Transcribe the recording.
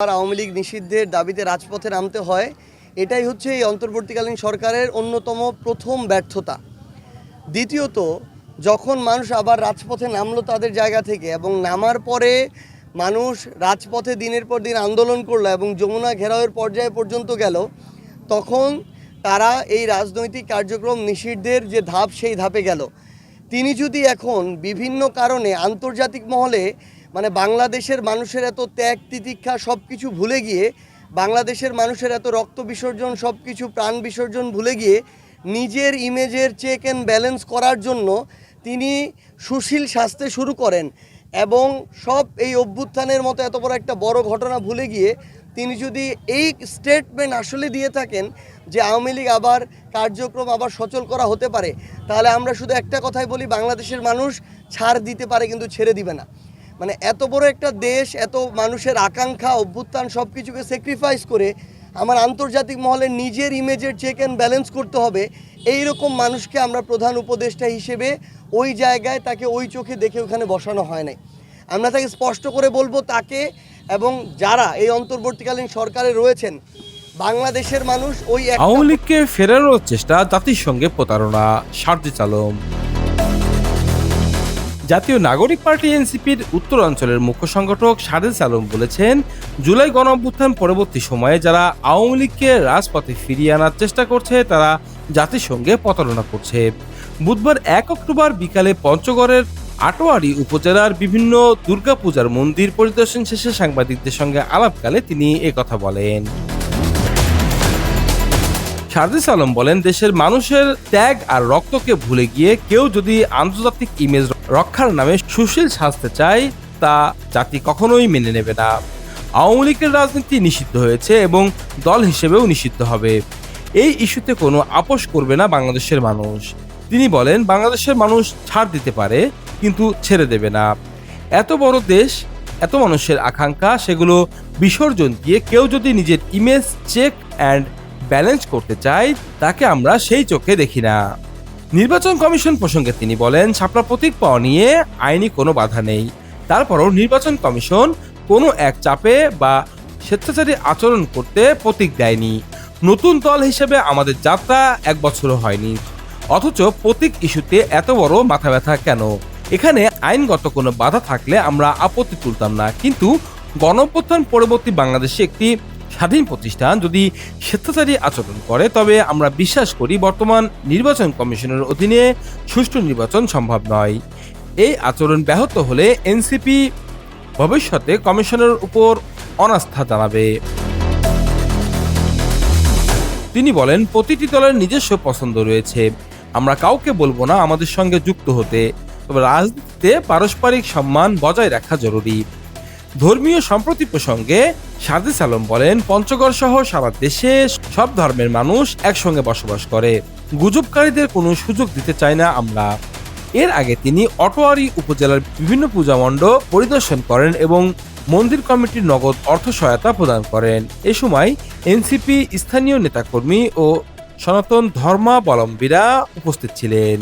আওয়ামী লীগ নিষিদ্ধের দাবিতে রাজপথে নামতে হয়, এটাই হচ্ছে এই অন্তর্বর্তীকালীন সরকারের অন্যতম প্রথম ব্যর্থতা। দ্বিতীয়ত, যখন মানুষ আবার রাজপথে নামলো তাদের জায়গা থেকে এবং নামার পরে মানুষ রাজপথে দিনের পর দিন আন্দোলন করল এবং যমুনা ঘেরাওয়ের পর্যায়ে পর্যন্ত গেল, তখন তারা এই রাজনৈতিক কার্যক্রম নিষিদ্ধের যে ধাপ, সেই ধাপে গেল। তিনি যদি এখন বিভিন্ন কারণে আন্তর্জাতিক মহলে মানে বাংলাদেশের মানুষের এত ত্যাগ তিতিক্ষা সব কিছু ভুলে গিয়ে, বাংলাদেশের মানুষের এত রক্ত বিসর্জন সব কিছু প্রাণ বিসর্জন ভুলে গিয়ে নিজের ইমেজের চেক অ্যান্ড ব্যালেন্স করার জন্য তিনি সুশীল সাজতে শুরু করেন এবং সব এই অভ্যুত্থানের মতো এত বড় একটা বড় ঘটনা ভুলে গিয়ে তিনি যদি এই স্টেটমেন্ট আসলে দিয়ে থাকেন যে আওয়ামী লীগ আবার কার্যক্রম আবার সচল করা হতে পারে, তাহলে আমরা শুধু একটা কথাই বলি, বাংলাদেশের মানুষ ছাড় দিতে পারে কিন্তু ছেড়ে দিবে না। মানে এত বড় একটা দেশ, এত মানুষের আকাঙ্ক্ষা, অভ্যুত্থান সব কিছুকে স্যাক্রিফাইস করে আমার আন্তর্জাতিক মহলে নিজের ইমেজের চেক অ্যান্ড ব্যালেন্স করতে হবে। এই রকম মানুষকে আমরা প্রধান উপদেষ্টা হিসেবে ওই জায়গায় তাকে ওই চোখে দেখে ওখানে বসানো হয় নাই। আমরা তাকে স্পষ্ট করে বলব তাকে এবং যারা এই অন্তর্বর্তীকালীন সরকারে রয়েছেন, বাংলাদেশের মানুষ ওই আওয়ামী লীগকে ফেরানোর চেষ্টা জাতিসংঘে প্রতারণা। সার্জি চালম জাতীয় নাগরিক পার্টি এনসিপির উত্তরাঞ্চলের মুখ্য সংগঠক সাদেস আলম বলেছেন, জুলাই গণ অভ্যুত্থান পরবর্তী সময়ে যারা আওয়ামী লীগকে রাজপথে ফিরিয়ে আনার চেষ্টা করছে, তারা জাতিসংঘে প্রতারণা করছে। বুধবার এক অক্টোবর বিকালে পঞ্চগড়ের আটোয়ারি উপজেলার বিভিন্ন দুর্গাপূজার মন্দির পরিদর্শন শেষে সাংবাদিকদের সঙ্গে আলাপকালে তিনি একথা বলেন। সারদিস আলম বলেন, দেশের মানুষের ত্যাগ আর রক্তকে ভুলে গিয়ে কেউ যদি আন্তর্জাতিক ইমেজ রক্ষার নামে সুশীল সাজতে চায়, তা জাতি কখনোই মেনে নেবে না। আওয়ামী লীগের রাজনীতি নিষিদ্ধ হয়েছে এবং দল হিসেবেও নিষিদ্ধ হবে। এই ইস্যুতে কোনো আপোষ করবে না বাংলাদেশের মানুষ। তিনি বলেন, বাংলাদেশের মানুষ ছাড় দিতে পারে, কিন্তু ছেড়ে দেবে না। এত বড় দেশ, এত মানুষের আকাঙ্ক্ষা, সেগুলো বিসর্জন দিয়ে কেউ যদি নিজের ইমেজ চেক অ্যান্ড ব্যালেন্স করতে চাই, তাকে আমরা সেই চোখে দেখি না। নির্বাচন কমিশন প্রসঙ্গে তিনি বলেন, ছাপড়া প্রতীক পাওয়া নিয়ে আইনি কোনো বাধা নেই। তারপরও নির্বাচন কমিশন কোনো এক চাপে বা স্বেচ্ছাচারী আচরণ করতে প্রতীক দেয়নি। নতুন দল হিসেবে আমাদের যাত্রা এক বছরও হয়নি। অথচ প্রতীক ইস্যুতে এত বড় মাথা ব্যথা কেন? এখানে আইনগত কোনো বাধা থাকলে আমরা আপত্তি তুলতাম না। কিন্তু গণঅভ্যুত্থান পরবর্তী বাংলাদেশে একটি স্বাধীন প্রতিষ্ঠান যদি স্বেচ্ছাচারী আচরণ করে, তবে আমরা বিশ্বাস করি বর্তমান নির্বাচন কমিশনের অধীনে সুষ্ঠু নির্বাচন সম্ভব নয়। এই আচরণ ব্যাহত হলে এনসিপি ভবিষ্যতে কমিশনের উপর অনাস্থা জানাবে। তিনি বলেন, প্রতিটি দলের নিজস্ব পছন্দ রয়েছে। আমরা কাউকে বলব না আমাদের সঙ্গে যুক্ত হতে। তবে রাজনীতিতে পারস্পরিক সম্মান বজায় রাখা জরুরি। ধর্মীয় সম্প্রতি প্রসঙ্গে সাদিস আলম বলেন, পঞ্চগড় সহ সারা দেশে সব ধর্মের মানুষ একসঙ্গে বসবাস করে। গুজবকারীদের কোনো সুযোগ দিতে চাই না আমরা। এর আগে তিনি অটোয়ারি উপজেলার বিভিন্ন পূজা মণ্ডপ পরিদর্শন করেন এবং মন্দির কমিটির নগদ অর্থ সহায়তা প্রদান করেন। এ সময় এনসিপি, স্থানীয় নেতাকর্মী ও সনাতন ধর্মাবলম্বীরা উপস্থিত ছিলেন।